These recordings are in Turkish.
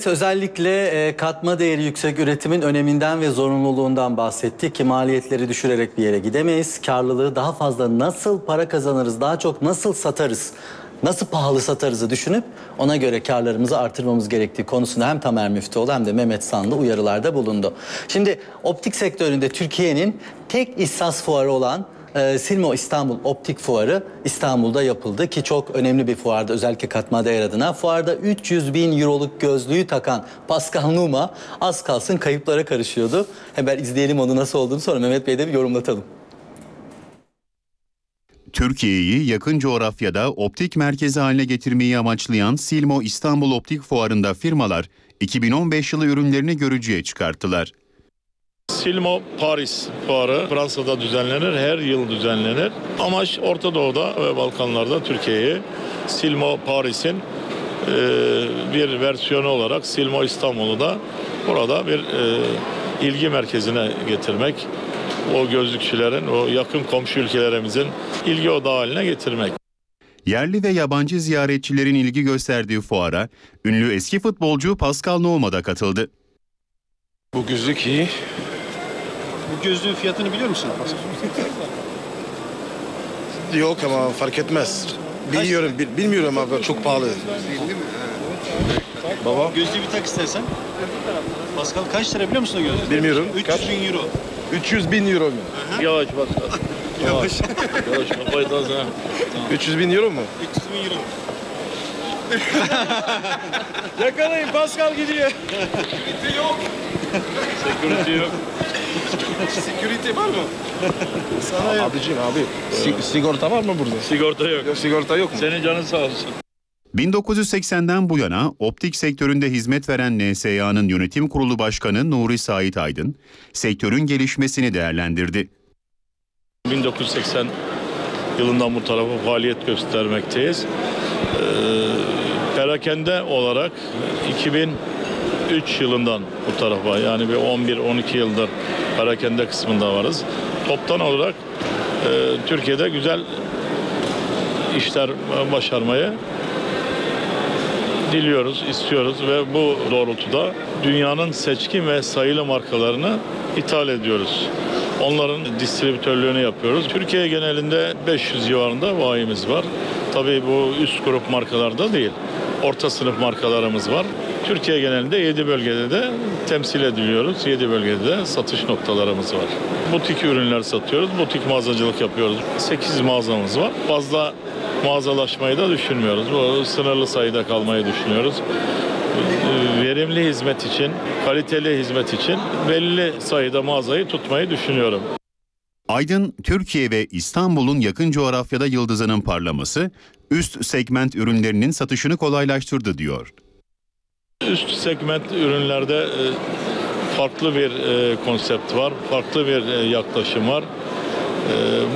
Evet özellikle e, katma değeri yüksek üretimin öneminden ve zorunluluğundan bahsettik ki maliyetleri düşürerek bir yere gidemeyiz. Karlılığı daha fazla nasıl para kazanırız, daha çok nasıl satarız, nasıl pahalı satarızı düşünüp ona göre karlarımızı artırmamız gerektiği konusunda hem Tamer Müftüoğlu hem de Mehmet Sanlı uyarılarda bulundu. Şimdi optik sektöründe Türkiye'nin tek ihsas fuarı olan e, Silmo İstanbul Optik Fuarı İstanbul'da yapıldı ki çok önemli bir fuarda özellikle katma değer adına. Fuarda 300 bin euroluk gözlüğü takan Pascal Numa az kalsın kayıplara karışıyordu. Hemen izleyelim onu nasıl olduğunu sonra Mehmet Bey'de bir yorumlatalım. Türkiye'yi yakın coğrafyada optik merkezi haline getirmeyi amaçlayan Silmo İstanbul Optik Fuarı'nda firmalar 2015 yılı ürünlerini görücüye çıkarttılar. Silmo Paris fuarı Fransa'da düzenlenir, her yıl düzenlenir. Amaç Orta Doğu'da ve Balkanlarda Türkiye'yi Silmo Paris'in e, bir versiyonu olarak Silmo İstanbul'u da burada bir e, ilgi merkezine getirmek. O gözlükçülerin, o yakın komşu ülkelerimizin ilgi odağı haline getirmek. Yerli ve yabancı ziyaretçilerin ilgi gösterdiği fuara ünlü eski futbolcu Pascal Nouma da katıldı. Bu gözlük iyi. Bu gözlüğün fiyatını biliyor musun? Yok ama fark etmez. Bilmiyorum, bil- bilmiyorum abi çok pahalı. Baba Gözlüğü bir tak istersen. Pascal kaç lira biliyor musun o gözlük? Bilmiyorum. 300 Kaç? bin euro. 300 bin euro mu? Yavaş bak. Yavaş. Yavaş kafayı da 300 bin euro mu? 300 bin euro. Yakalayın Pascal gidiyor. Security yok. Security var mı? Sana yok. Abicim abi. si- sigorta var mı burada? Sigorta yok. Yok, sigorta yok mu? Senin canın sağ olsun. 1980'den bu yana optik sektöründe hizmet veren NSA'nın yönetim kurulu başkanı Nuri Sait Aydın, sektörün gelişmesini değerlendirdi. 1980 yılından bu tarafa faaliyet göstermekteyiz. Ee, perakende olarak 2003 yılından bu tarafa yani bir 11-12 yıldır perakende kısmında varız. Toptan olarak e, Türkiye'de güzel işler başarmayı diliyoruz, istiyoruz ve bu doğrultuda dünyanın seçkin ve sayılı markalarını ithal ediyoruz. Onların distribütörlüğünü yapıyoruz. Türkiye genelinde 500 civarında bayimiz var. Tabii bu üst grup markalarda değil. Orta sınıf markalarımız var. Türkiye genelinde 7 bölgede de temsil ediliyoruz. 7 bölgede de satış noktalarımız var. Butik ürünler satıyoruz. Butik mağazacılık yapıyoruz. 8 mağazamız var. Fazla mağazalaşmayı da düşünmüyoruz. Bu sınırlı sayıda kalmayı düşünüyoruz. Verimli hizmet için, kaliteli hizmet için belli sayıda mağazayı tutmayı düşünüyorum. Aydın, Türkiye ve İstanbul'un yakın coğrafyada yıldızının parlaması, üst segment ürünlerinin satışını kolaylaştırdı diyor. Üst segment ürünlerde e, farklı bir e, konsept var, farklı bir e, yaklaşım var.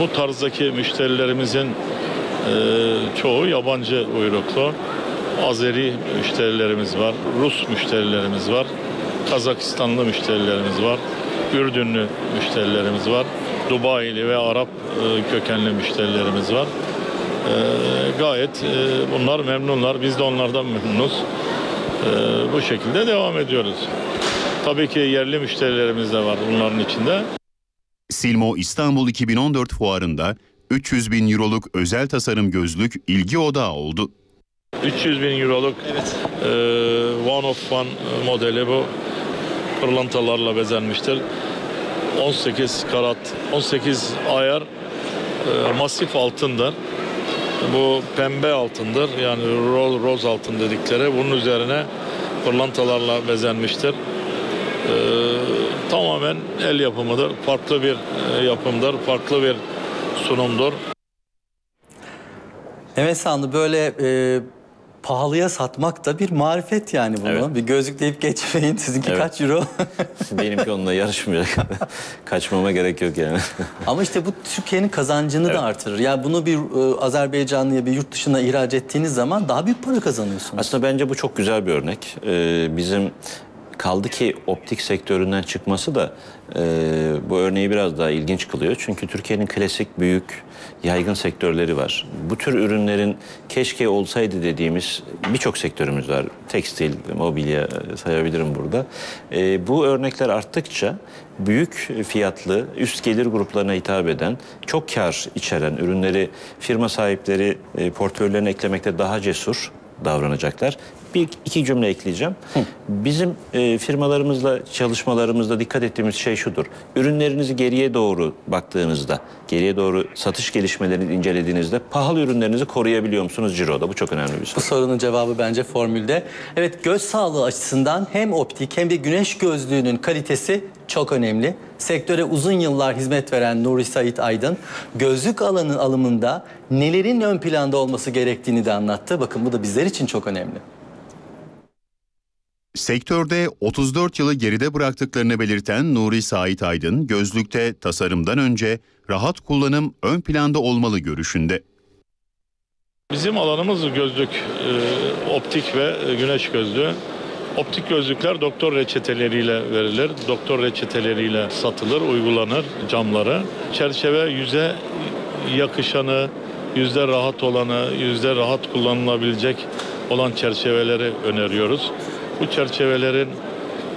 Bu tarzdaki müşterilerimizin çoğu yabancı uyruklu. Azeri müşterilerimiz var, Rus müşterilerimiz var, Kazakistanlı müşterilerimiz var, Ürdünlü müşterilerimiz var, Dubai'li ve Arap kökenli müşterilerimiz var. Gayet bunlar memnunlar, biz de onlardan memnunuz. Ee, bu şekilde devam ediyoruz. Tabii ki yerli müşterilerimiz de var bunların içinde. Silmo İstanbul 2014 fuarında 300 bin euroluk özel tasarım gözlük ilgi odağı oldu. 300 bin euroluk Evet. e, one of one modeli bu. Pırlantalarla bezenmiştir. 18 karat, 18 ayar e, masif altındır. Bu pembe altındır. Yani roz, roz altın dedikleri. Bunun üzerine pırlantalarla bezenmiştir. E, tamamen el yapımıdır. Farklı bir e, yapımdır. Farklı bir sunumdur. Mehmet Sanlı böyle e, pahalıya satmak da bir marifet yani bunu. Evet. Bir gözlük deyip geçmeyin. Sizinki Evet. kaç euro? Benimki onunla yarışmayacak. Kaçmama gerek yok yani. Ama işte bu Türkiye'nin kazancını da artırır. Yani bunu bir e, Azerbaycanlıya bir yurt dışına ihraç ettiğiniz zaman daha büyük para kazanıyorsunuz. Aslında bence bu çok güzel bir örnek. Ee, bizim Kaldı ki optik sektöründen çıkması da e, bu örneği biraz daha ilginç kılıyor. Çünkü Türkiye'nin klasik büyük yaygın sektörleri var. Bu tür ürünlerin keşke olsaydı dediğimiz birçok sektörümüz var. Tekstil, mobilya sayabilirim burada. E, bu örnekler arttıkça büyük fiyatlı, üst gelir gruplarına hitap eden, çok kar içeren ürünleri firma sahipleri e, portföylerine eklemekte daha cesur davranacaklar. Bir iki cümle ekleyeceğim. Bizim e, firmalarımızla çalışmalarımızda dikkat ettiğimiz şey şudur. Ürünlerinizi geriye doğru baktığınızda, geriye doğru satış gelişmelerini incelediğinizde pahalı ürünlerinizi koruyabiliyor musunuz ciroda? Bu çok önemli bir Bu soru. sorunun cevabı bence formülde. Evet göz sağlığı açısından hem optik hem de güneş gözlüğünün kalitesi çok önemli. Sektöre uzun yıllar hizmet veren Nuri Sait Aydın gözlük alanı alımında nelerin ön planda olması gerektiğini de anlattı. Bakın bu da bizler için çok önemli. Sektörde 34 yılı geride bıraktıklarını belirten Nuri Sait Aydın, gözlükte tasarımdan önce rahat kullanım ön planda olmalı görüşünde. Bizim alanımız gözlük, e, optik ve e, güneş gözlüğü. Optik gözlükler doktor reçeteleriyle verilir. Doktor reçeteleriyle satılır, uygulanır camları. Çerçeve yüze yakışanı, yüzde rahat olanı, yüzde rahat kullanılabilecek olan çerçeveleri öneriyoruz. Bu çerçevelerin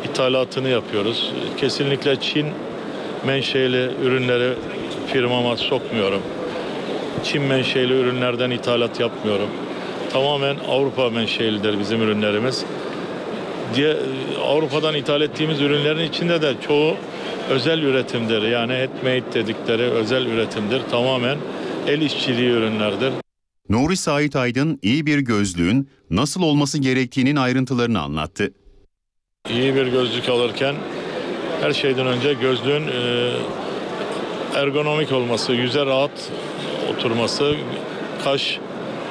ithalatını yapıyoruz. Kesinlikle Çin menşeli ürünleri firmama sokmuyorum. Çin menşeli ürünlerden ithalat yapmıyorum. Tamamen Avrupa menşelidir bizim ürünlerimiz. Diye Avrupa'dan ithal ettiğimiz ürünlerin içinde de çoğu özel üretimdir. Yani handmade dedikleri özel üretimdir. Tamamen el işçiliği ürünlerdir. Nuri Sait Aydın iyi bir gözlüğün nasıl olması gerektiğinin ayrıntılarını anlattı. İyi bir gözlük alırken her şeyden önce gözlüğün e, ergonomik olması, yüze rahat oturması, kaş,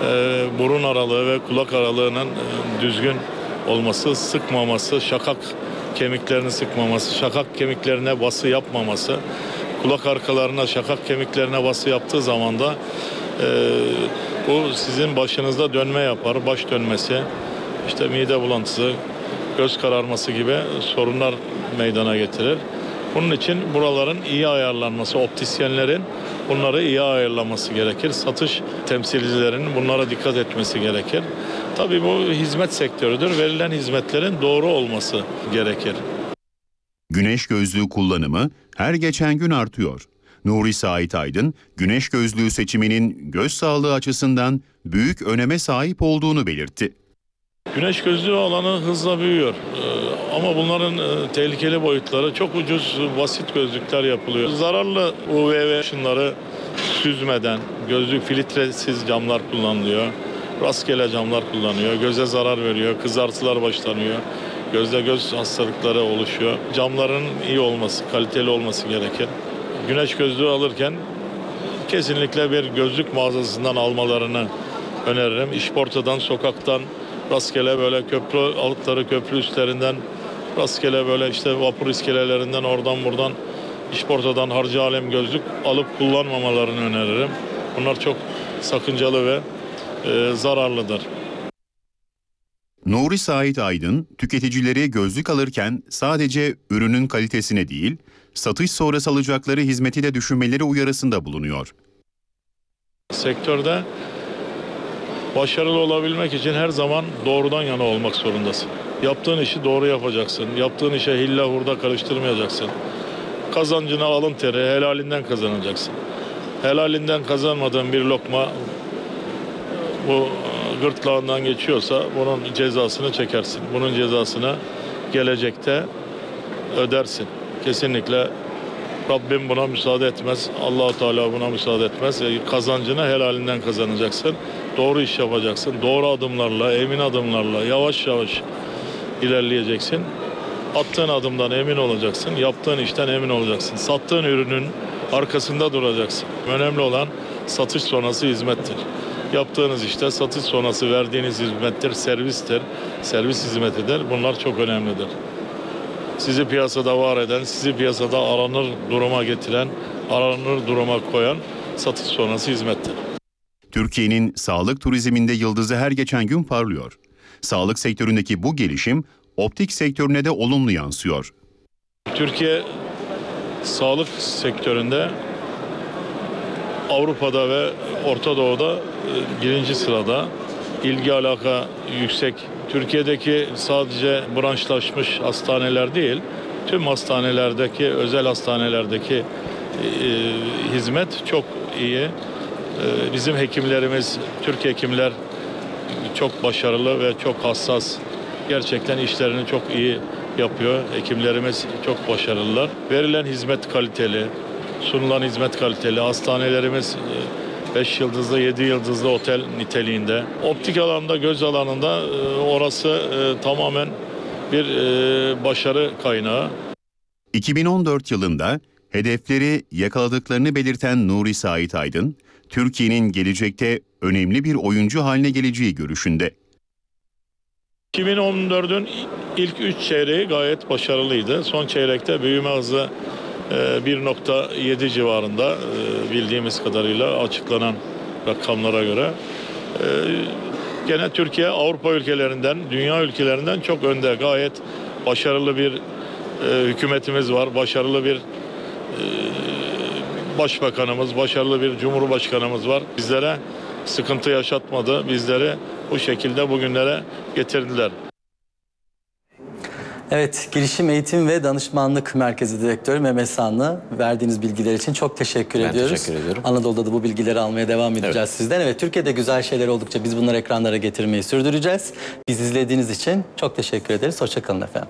e, burun aralığı ve kulak aralığının e, düzgün olması, sıkmaması, şakak kemiklerini sıkmaması, şakak kemiklerine bası yapmaması, kulak arkalarına, şakak kemiklerine bası yaptığı zaman da bu sizin başınızda dönme yapar, baş dönmesi, işte mide bulantısı, göz kararması gibi sorunlar meydana getirir. Bunun için buraların iyi ayarlanması, optisyenlerin bunları iyi ayarlaması gerekir. Satış temsilcilerinin bunlara dikkat etmesi gerekir. Tabii bu hizmet sektörüdür. Verilen hizmetlerin doğru olması gerekir. Güneş gözlüğü kullanımı her geçen gün artıyor. Nuri Sait Aydın, güneş gözlüğü seçiminin göz sağlığı açısından büyük öneme sahip olduğunu belirtti. Güneş gözlüğü alanı hızla büyüyor. Ee, Ama bunların e, tehlikeli boyutları çok ucuz, basit gözlükler yapılıyor. Zararlı UVV ışınları süzmeden, gözlük filtresiz camlar kullanılıyor. Rastgele camlar kullanıyor. Göze zarar veriyor, kızartılar başlanıyor. Gözde göz hastalıkları oluşuyor. Camların iyi olması, kaliteli olması gerekir. Güneş gözlüğü alırken kesinlikle bir gözlük mağazasından almalarını öneririm. İşportadan, sokaktan, rastgele böyle köprü altları, köprü üstlerinden, rastgele böyle işte vapur iskelelerinden oradan buradan işportadan harcı alem gözlük alıp kullanmamalarını öneririm. Bunlar çok sakıncalı ve e, zararlıdır. Nuri Sait Aydın, tüketicileri gözlük alırken sadece ürünün kalitesine değil, satış sonrası alacakları hizmeti de düşünmeleri uyarısında bulunuyor. Sektörde başarılı olabilmek için her zaman doğrudan yana olmak zorundasın. Yaptığın işi doğru yapacaksın. Yaptığın işe hille hurda karıştırmayacaksın. Kazancını alın teri helalinden kazanacaksın. Helalinden kazanmadığın bir lokma bu e, gırtlağından geçiyorsa bunun cezasını çekersin. Bunun cezasını gelecekte ödersin. Kesinlikle Rabbim buna müsaade etmez. Allahu Teala buna müsaade etmez. E, Kazancını helalinden kazanacaksın. Doğru iş yapacaksın. Doğru adımlarla, emin adımlarla, yavaş yavaş ilerleyeceksin. Attığın adımdan emin olacaksın. Yaptığın işten emin olacaksın. Sattığın ürünün arkasında duracaksın. Önemli olan satış sonrası hizmettir. Yaptığınız işte satış sonrası verdiğiniz hizmettir, servistir, servis hizmetidir. Bunlar çok önemlidir sizi piyasada var eden, sizi piyasada aranır duruma getiren, aranır duruma koyan satış sonrası hizmettir. Türkiye'nin sağlık turizminde yıldızı her geçen gün parlıyor. Sağlık sektöründeki bu gelişim optik sektörüne de olumlu yansıyor. Türkiye sağlık sektöründe Avrupa'da ve Orta Doğu'da e, birinci sırada. İlgi alaka yüksek. Türkiye'deki sadece branşlaşmış hastaneler değil, tüm hastanelerdeki, özel hastanelerdeki e, hizmet çok iyi. E, bizim hekimlerimiz, Türk hekimler çok başarılı ve çok hassas. Gerçekten işlerini çok iyi yapıyor. Hekimlerimiz çok başarılılar. Verilen hizmet kaliteli, sunulan hizmet kaliteli. Hastanelerimiz 5 yıldızlı, 7 yıldızlı otel niteliğinde. Optik alanda, göz alanında e, orası e, tamamen bir e, başarı kaynağı. 2014 yılında hedefleri yakaladıklarını belirten Nuri Sait Aydın, Türkiye'nin gelecekte önemli bir oyuncu haline geleceği görüşünde. 2014'ün ilk 3 çeyreği gayet başarılıydı. Son çeyrekte büyüme hızı 1.7 civarında e, bildiğimiz kadarıyla açıklanan rakamlara göre. E, Gene Türkiye Avrupa ülkelerinden, dünya ülkelerinden çok önde. Gayet başarılı bir e, hükümetimiz var. Başarılı bir e, başbakanımız, başarılı bir cumhurbaşkanımız var. Bizlere sıkıntı yaşatmadı. Bizleri bu şekilde bugünlere getirdiler. Evet, Girişim Eğitim ve Danışmanlık Merkezi Direktörü Mehmet Sanlı verdiğiniz bilgiler için çok teşekkür Ben ediyoruz. teşekkür ediyorum. Anadolu'da da bu bilgileri almaya devam edeceğiz Evet. sizden. Evet, Türkiye'de güzel şeyler oldukça biz bunları ekranlara getirmeyi sürdüreceğiz. Biz izlediğiniz için çok teşekkür ederiz. Hoşçakalın efendim.